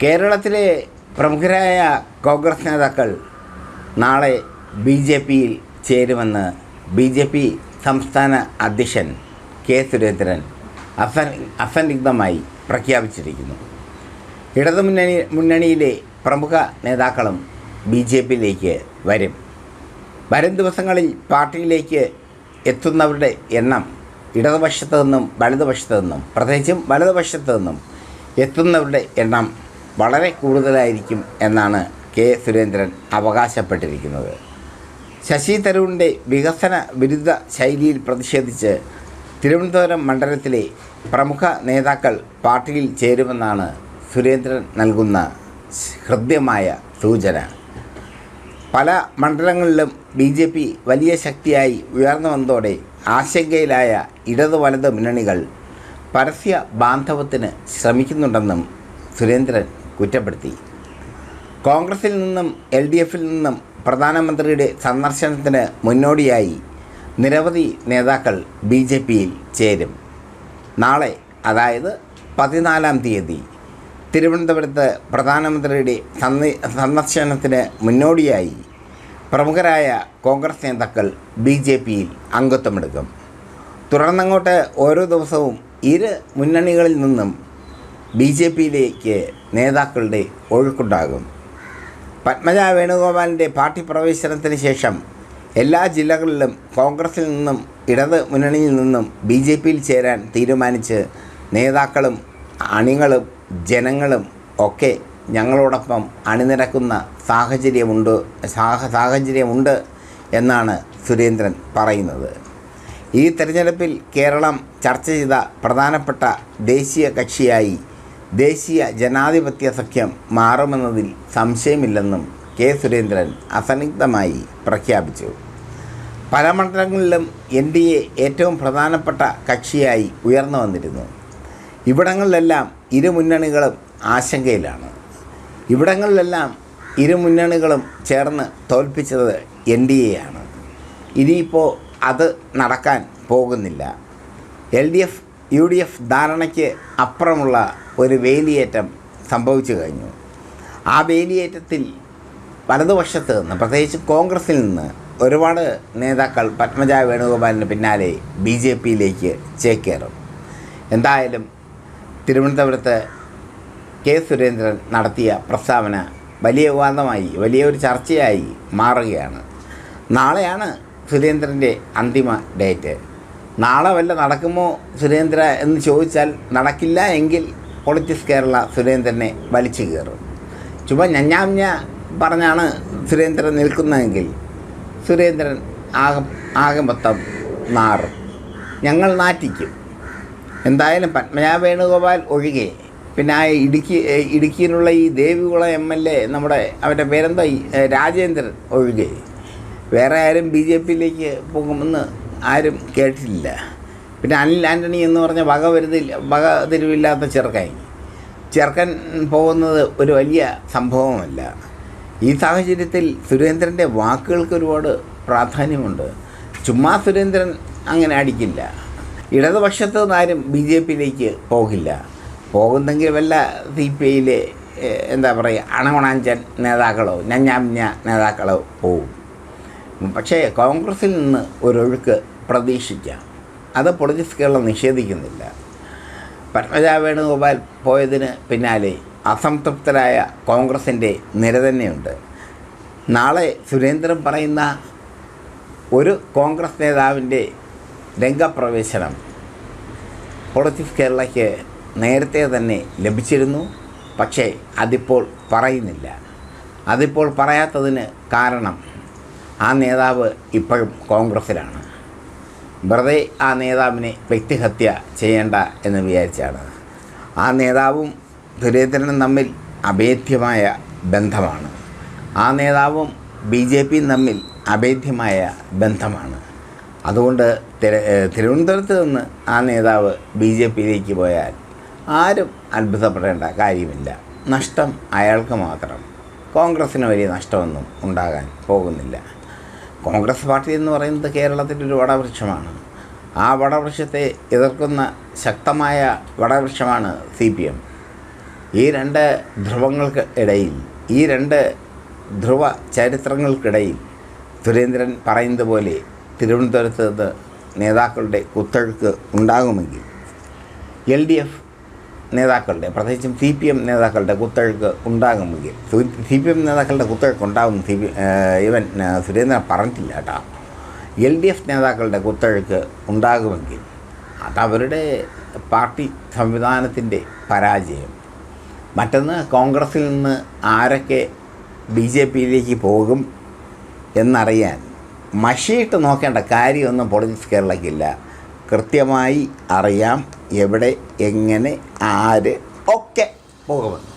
കേരളത്തിലെ പ്രമുഖരായ കോൺഗ്രസ് നേതാക്കൾ നാളെ ബി ജെ പിയിൽ ചേരുമെന്ന് ബി ജെ പി സംസ്ഥാന അധ്യക്ഷൻ കെ സുരേന്ദ്രൻ അസൻ അസന്നിഗ്ധമായി പ്രഖ്യാപിച്ചിരിക്കുന്നു. ഇടതുമുന്നണി മുന്നണിയിലെ പ്രമുഖ നേതാക്കളും ബി ജെ പിയിലേക്ക് വരും. വരും ദിവസങ്ങളിൽ പാർട്ടിയിലേക്ക് എത്തുന്നവരുടെ എണ്ണം ഇടതുപക്ഷത്തു നിന്നും വലതുപക്ഷത്തു നിന്നും പ്രത്യേകിച്ചും വലതുപക്ഷത്തു നിന്നും എത്തുന്നവരുടെ എണ്ണം വളരെ കൂടുതലായിരിക്കും എന്നാണ് കെ. സുരേന്ദ്രൻ അവകാശപ്പെട്ടിരിക്കുന്നത്. ശശി തരൂരിന്റെ വികസന വിരുദ്ധ ശൈലിയിൽ പ്രതിഷേധിച്ച് തിരുവനന്തപുരം മണ്ഡലത്തിലെ പ്രമുഖ നേതാക്കൾ പാർട്ടിയിൽ ചേരുമെന്നാണ് സുരേന്ദ്രൻ നൽകുന്ന ഹൃദ്യമായ സൂചന. പല മണ്ഡലങ്ങളിലും ബി ജെ പി വലിയ ശക്തിയായി ഉയർന്നു വന്നതോടെ ആശങ്കയിലായ ഇടതു വലത് മുന്നണികൾ പരസ്യ ബാന്ധവത്തിന് ശ്രമിക്കുന്നുണ്ടെന്നും സുരേന്ദ്രൻ കുറ്റപ്പെടുത്തി. കോൺഗ്രസിൽ നിന്നും എൽ ഡി എഫിൽ നിന്നും പ്രധാനമന്ത്രിയുടെ സന്ദർശനത്തിന് മുന്നോടിയായി നിരവധി നേതാക്കൾ ബി ജെ പിയിൽ ചേരും. നാളെ അതായത് പതിനാലാം തീയതി തിരുവനന്തപുരത്ത് പ്രധാനമന്ത്രിയുടെ സന്ദ- സന്ദർശനത്തിന് മുന്നോടിയായി പ്രമുഖരായ കോൺഗ്രസ് നേതാക്കൾ ബി ജെ പിയിൽ അംഗത്വമെടുക്കും. തുടർന്നങ്ങോട്ട് ഓരോ ദിവസവും ഇരു മുന്നണികളിൽ നിന്നും ബി ജെ പിയിലേക്ക് നേതാക്കളുടെ ഒഴുക്കുണ്ടാകും. പത്മജ വേണുഗോപാലിന്റെ പാർട്ടി പ്രവേശനത്തിന് ശേഷം എല്ലാ ജില്ലകളിലും കോൺഗ്രസിൽ നിന്നും ഇടത് മുന്നണിയിൽ നിന്നും ബി ജെ പിയിൽ ചേരാൻ തീരുമാനിച്ച് നേതാക്കളും അണികളും ജനങ്ങളും ഒക്കെ ഞങ്ങളോടൊപ്പം അണിനിരക്കുന്ന സാഹചര്യമുണ്ട് സാഹ സാഹചര്യമുണ്ട് എന്നാണ് സുരേന്ദ്രൻ പറയുന്നത്. ഈ തെരഞ്ഞെടുപ്പിൽ കേരളം ചർച്ച ചെയ്ത പ്രധാനപ്പെട്ട ദേശീയ കക്ഷിയായി ദേശീയ ജനാധിപത്യ സഖ്യം മാറുമെന്നതിൽ സംശയമില്ലെന്നും കെ സുരേന്ദ്രൻ അസന്നിഗ്ധമായി പ്രഖ്യാപിച്ചു. പല മണ്ഡലങ്ങളിലും എൻ ഡി എ ഏറ്റവും പ്രധാനപ്പെട്ട കക്ഷിയായി ഉയർന്നു വന്നിരുന്നു. ഇവിടങ്ങളിലെല്ലാം ഇരു മുന്നണികളും ആശങ്കയിലാണ്. ഇവിടങ്ങളിലെല്ലാം ഇരു മുന്നണികളും ചേർന്ന് തോൽപ്പിച്ചത് എൻ ഡി എ ആണ്. ഇനിയിപ്പോൾ അത് നടക്കാൻ പോകുന്നില്ല. L D F U D F ധാരണയ്ക്ക് അപ്പുറമുള്ള ഒരു വേലിയേറ്റം സംഭവിച്ചു കഴിഞ്ഞു. ആ വേലിയേറ്റത്തിൽ വലതുപക്ഷത്ത് നിന്ന് പ്രത്യേകിച്ച് കോൺഗ്രസിൽ നിന്ന് ഒരുപാട് നേതാക്കൾ പത്മജ വേണുഗോപാലിന് പിന്നാലെ ബി ജെ പിയിലേക്ക് ചേക്കേറും. എന്തായാലും തിരുവനന്തപുരത്ത് കെ സുരേന്ദ്രൻ നടത്തിയ പ്രസ്താവന വലിയ വിവാദമായി വലിയൊരു ചർച്ചയായി മാറുകയാണ്. നാളെയാണ് സുരേന്ദ്രന്റെ അന്തിമ ഡേറ്റ്. നാളെ വല്ല നടക്കുമോ സുരേന്ദ്ര എന്ന് ചോദിച്ചാൽ നടക്കില്ല എങ്കിൽ പൊളിറ്റിക്സ് കേരള സുരേന്ദ്രനെ വലിച്ചു കയറും. ചുമ്മാ ഞഞ്ഞാഞ്ഞ പറഞ്ഞാണ് സുരേന്ദ്രൻ നിൽക്കുന്നതെങ്കിൽ സുരേന്ദ്രൻ ആകെ ആകെ മൊത്തം നാറും. ഞങ്ങൾ നാറ്റിക്കും. എന്തായാലും പത്മജ വേണുഗോപാൽ ഒഴികെ പിന്നെ ആ ഇടുക്കി ഇടുക്കിയിലുള്ള ഈ ദേവികുളം എം എൽ എ നമ്മുടെ അവന്റെ പേരെന്താ രാജേന്ദ്രൻ ഒഴികെ. വേറെ ആരും ബി ജെ പിയിലേക്ക് പോകുമെന്ന് ആരും കേട്ടിട്ടില്ല. പിന്നെ അനിൽ ആന്റണി എന്ന് പറഞ്ഞ വക വരുന്നില്ല വക തിരിവില്ലാത്ത ചെറുക്കൻ. ചെറുക്കൻ പോകുന്നത് ഒരു വലിയ സംഭവമല്ല. ഈ സാഹചര്യത്തിൽ സുരേന്ദ്രന്റെ വാക്കുകൾക്ക് ഒരുപാട് പ്രാധാന്യമുണ്ട്. ചുമ്മാ സുരേന്ദ്രൻ അങ്ങനെ അടിക്കില്ല. ഇടതുപക്ഷത്ത് നിന്നാരും ബി ജെ പിയിലേക്ക് പോകില്ല. പോകുന്നെങ്കിൽ വല്ല സി പി ഐയിലെ എന്താ പറയുക അണവണാഞ്ചൻ നേതാക്കളോ ഞഞ്ഞാമിഞ്ഞ നേതാക്കളോ പോകും പക്ഷേ കോൺഗ്രസിൽ നിന്ന് ഒരൊഴുക്ക് പ്രതീക്ഷിക്കാം. അത് പൊളിറ്റിക്സ് കേരളം നിഷേധിക്കുന്നില്ല. പത്മജ വേണുഗോപാൽ പോയതിന് പിന്നാലെ അസംതൃപ്തരായ കോൺഗ്രസിന്റെ നിര തന്നെയുണ്ട്. നാളെ സുരേന്ദ്രൻ പറയുന്ന ഒരു കോൺഗ്രസ് നേതാവിന്റെ രംഗപ്രവേശനം പൊളിറ്റിക്സ് കേരളയ്ക്ക് നേരത്തെ തന്നെ ലഭിച്ചിരുന്നു. പക്ഷേ അതിപ്പോൾ പറയുന്നില്ല. അതിപ്പോൾ പറയാത്തതിന് കാരണം ആ നേതാവ് ഇപ്പോഴും കോൺഗ്രസ്സിലാണ്. വെറുതെ ആ നേതാവിനെ വ്യക്തിഹത്യ ചെയ്യേണ്ട എന്ന് വിചാരിച്ചാണ്. ആ നേതാവും സുരേന്ദ്രനും തമ്മിൽ അഭേദ്യമായ ബന്ധമാണ്. ആ നേതാവും ബി ജെ പിയും തമ്മിൽ അഭേദ്യമായ ബന്ധമാണ്. അതുകൊണ്ട് തിര- തിരുവനന്തപുരത്ത് നിന്ന് ആ നേതാവ് ബി ജെ പിയിലേക്ക് പോയാൽ ആരും അത്ഭുതപ്പെടേണ്ട കാര്യമില്ല. നഷ്ടം അയാൾക്ക് മാത്രം. കോൺഗ്രസ്സിന് വലിയ നഷ്ടമൊന്നും ഉണ്ടാകാൻ പോകുന്നില്ല. കോൺഗ്രസ് പാർട്ടി എന്ന് പറയുന്നത് കേരളത്തിന്റെ ഒരു വടവൃക്ഷമാണ്. ആ വടവൃക്ഷത്തെ എതിർക്കുന്ന ശക്തമായ വടവൃക്ഷമാണ് സി പി എം. ഈ രണ്ട് ധ്രുവങ്ങൾക്ക് ഇടയിൽ ഈ രണ്ട് ധ്രുവ ചരിത്രങ്ങൾക്കിടയിൽ സുരേന്ദ്രൻ പറയുന്നത് പോലെ തിരുവനന്തപുരത്ത് നേതാക്കളുടെ കുത്തൊഴുക്ക് ഉണ്ടാകുമെങ്കിൽ എൽ ഡി എഫ് നേതാക്കളുടെ പ്രത്യേകിച്ചും സി പി എം നേതാക്കളുടെ കുത്തഴുക്ക് ഉണ്ടാകുമെങ്കിൽ സി പി എം നേതാക്കളുടെ കുത്തഴുക്ക് ഉണ്ടാകും സി പി ഇവൻ സുരേന്ദ്രൻ പറഞ്ഞിട്ടില്ല കേട്ടോ. എൽ ഡി എഫ് നേതാക്കളുടെ കുത്തഴുക്ക് ഉണ്ടാകുമെങ്കിൽ അതവരുടെ പാർട്ടി സംവിധാനത്തിന്റെ പരാജയം. മറ്റൊന്ന് കോൺഗ്രസിൽ നിന്ന് ആരൊക്കെ ബി ജെ പിയിലേക്ക് പോകും എന്നറിയാൻ മഷിയിട്ട് നോക്കേണ്ട കാര്യമൊന്നും പൊളിറ്റിക്സ് കേരളയ്ക്കില്ല കൃത്യമായി അറിയാം എവിടെ എങ്ങനെ ആര് ഒക്കെ. പോകുമെന്ന്